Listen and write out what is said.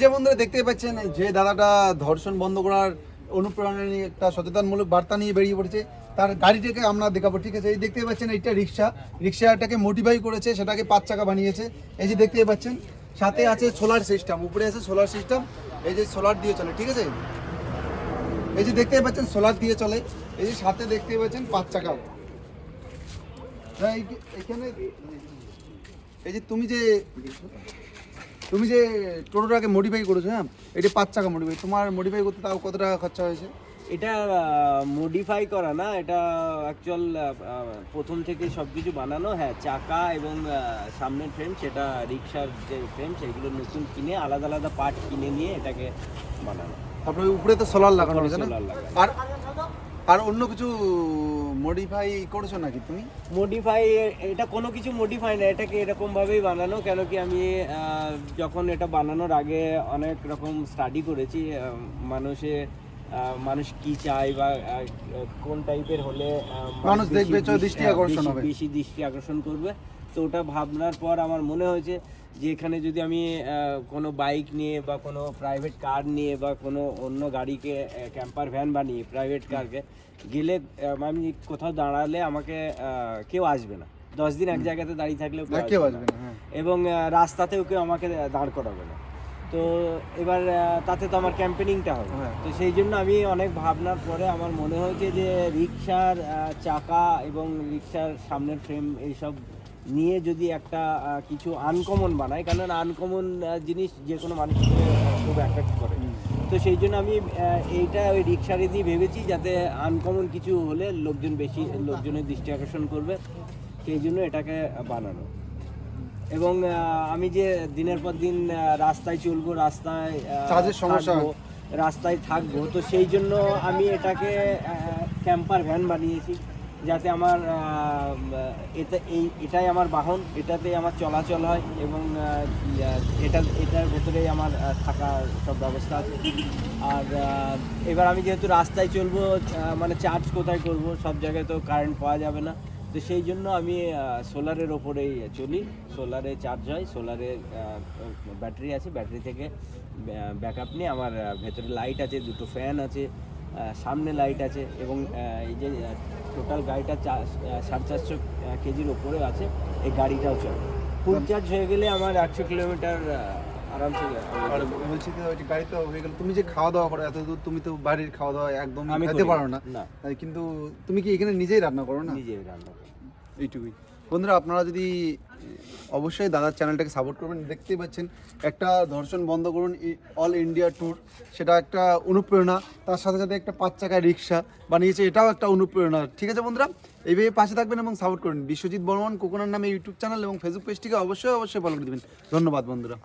যে বন্ধুরা দেখতে পাচ্ছেন যে দাদাটা ধর্ষণ বন্ধ করার অনুপ্রেরণা নিয়ে একটা সচেতনমূলক বার্তা নিয়ে বেরিয়ে পড়েছে তার গাড়িটাকে আমরা দেখাবো ঠিক আছে? এই দেখতে পাচ্ছেন এইটা রিক্সা। রিক্সাটাকে মোটিফাই করেছে সেটাকে পাঁচ চাকা বানিয়েছে। এই যে দেখতে পাচ্ছেন সাথে আছে সোলার সিস্টেম উপরে আছে সোলার সিস্টেম এই যে সোলার দিয়ে চলে ঠিক আছে? এই যে দেখতে পাচ্ছেন সোলার দিয়ে চলে। এই যে সাথে দেখতে পাচ্ছেন পাঁচ চাকা হ্যাঁ, এখানে এই যে তুমি যে তুমি যে টোটোটাকে মডিফাই করেছ হ্যাঁ? এটা পাঁচ চাকা মডিফাই তোমার মডিফাই করতে তাও কত টাকা খরচা হয়েছে? এটা মডিফাই করা না এটা অ্যাকচুয়াল প্রথম থেকে সব কিছু বানানো। হ্যাঁ চাকা এবং সামনের ফ্রেম সেটা রিক্সার যে ফ্রেম সেগুলো নতুন কিনে আলাদা আলাদা পার্ট কিনে নিয়ে এটাকে বানানো। তারপরে উপরে তো সোলার লাগানো হয়েছে লাগানো। আর আর অন্য কিছু মডিফাই করেছ নাকি তুমি মডিফাই এটা কোনো কিছু মডিফাই না এটাকে এরকম ভাবেই বানানো কেন কি আমি যখন এটা বানানোর আগে অনেক রকম স্টাডি করেছি মানুষে মানুষ কি চায় বা কোন টাইপের হলে মানুষ দেখবে, দৃষ্টি- আকর্ষণ হবে। বেশি দৃষ্টি আকর্ষণ করবে তো ওটা ভাবনার পর আমার মনে হয়েছে যে এখানে যদি আমি কোনো বাইক নিয়ে বা কোনো প্রাইভেট কার নিয়ে বা কোনো অন্য গাড়িকে ক্যাম্পার ভ্যান বানিয়ে প্রাইভেট কারকে গেলে আমি কোথাও দাঁড়ালে আমাকে কেউ আসবে না। দশ দিন এক জায়গাতে দাঁড়িয়ে থাকলেও কেউ আসবে না। হ্যাঁ। এবং রাস্তাতেও কেউ আমাকে দাঁড় করাবে না। তো এবার তাতে তো আমার ক্যাম্পেনিংটা হবে। হ্যাঁ। তো সেই জন্য আমি অনেক ভাবনার পরে আমার মনে হয়েছে যে রিক্সার চাকা এবং রিক্সার সামনের ফ্রেম এইসব নিয়ে যদি একটা কিছু আনকমন বানাই কারণ আনকমন জিনিস যে কোনো মানুষকে খুব অ্যাট্রাক্ট করে। তো সেই জন্য আমি এইটা ওই রিক্সারে দিয়ে ভেবেছি যাতে আনকমন কিছু হলে লোকজন বেশি লোকজনের দৃষ্টি আকর্ষণ করবে। সেই জন্য এটাকে বানানো। এবং আমি যে দিনের পর দিন রাস্তায় চলবো রাস্তায় সমস্যা রাস্তায় থাকব তো সেই জন্য আমি এটাকে ক্যাম্পার ভ্যান বানিয়েছি। যাতে আমার এটা, এই, এটাই আমার বাহন, এটাতে আমার চলাচল হয় এবং এটা, এটার ভেতরেই আমার থাকার সব ব্যবস্থা আছে। আর এবার আমি যেহেতু রাস্তায় চলবো মানে চার্জ কোথায় করব, সব জায়গায় তো কারেন্ট পাওয়া যাবে না। তো সেই জন্য আমি সোলারের ওপরেই চলি। সোলারে চার্জ হয় সোলারে ব্যাটারি আছে। ব্যাটারি থেকে ব্যাকআপ নিয়ে আমার ভেতরে লাইট আছে, দুটো ফ্যান আছে। সামনে লাইট আছে এবং এই যে টোটাল গাড়িটা চা- আহ, সাড়ে চারশো কেজির ওপরে আছে এই গাড়িটাও চলে। ফুল চার্জ হয়ে গেলে আমার একশো কিলোমিটার আরামসে বলছি যে ওই গাড়ি তো হয়ে গেল। তুমি যে খাওয়া দাওয়া করো এত দূর তুমি তো বাড়ির খাওয়া দাওয়া একদম আমি খেতে পারো না। কিন্তু তুমি কি এখানে নিজেই রান্না করো না? নিজে রান্না করি। এইটুকুই। বন্ধুরা আপনারা যদি অবশ্যই দাদার চ্যানেলটাকে সাপোর্ট করবেন। দেখতেই পাচ্ছেন, একটা ধর্ষণ বন্ধ করুন অল ইন্ডিয়া ট্যুর সেটা একটা অনুপ্রেরণা, তার সাথে সাথে একটা পাঁচ চাকায় রিক্সা বানিয়েছে, এটাও একটা অনুপ্রেরণা। ঠিক আছে বন্ধুরা? এইভাবে পাশে থাকবেন এবং সাপোর্ট করুন। বিশ্বজিৎ বর্মন কোকোনার নামে ইউটিউব চ্যানেল এবং ফেসবুক পেজটিকে অবশ্যই অবশ্যই ফলো করে দেবেন। ধন্যবাদ বন্ধুরা।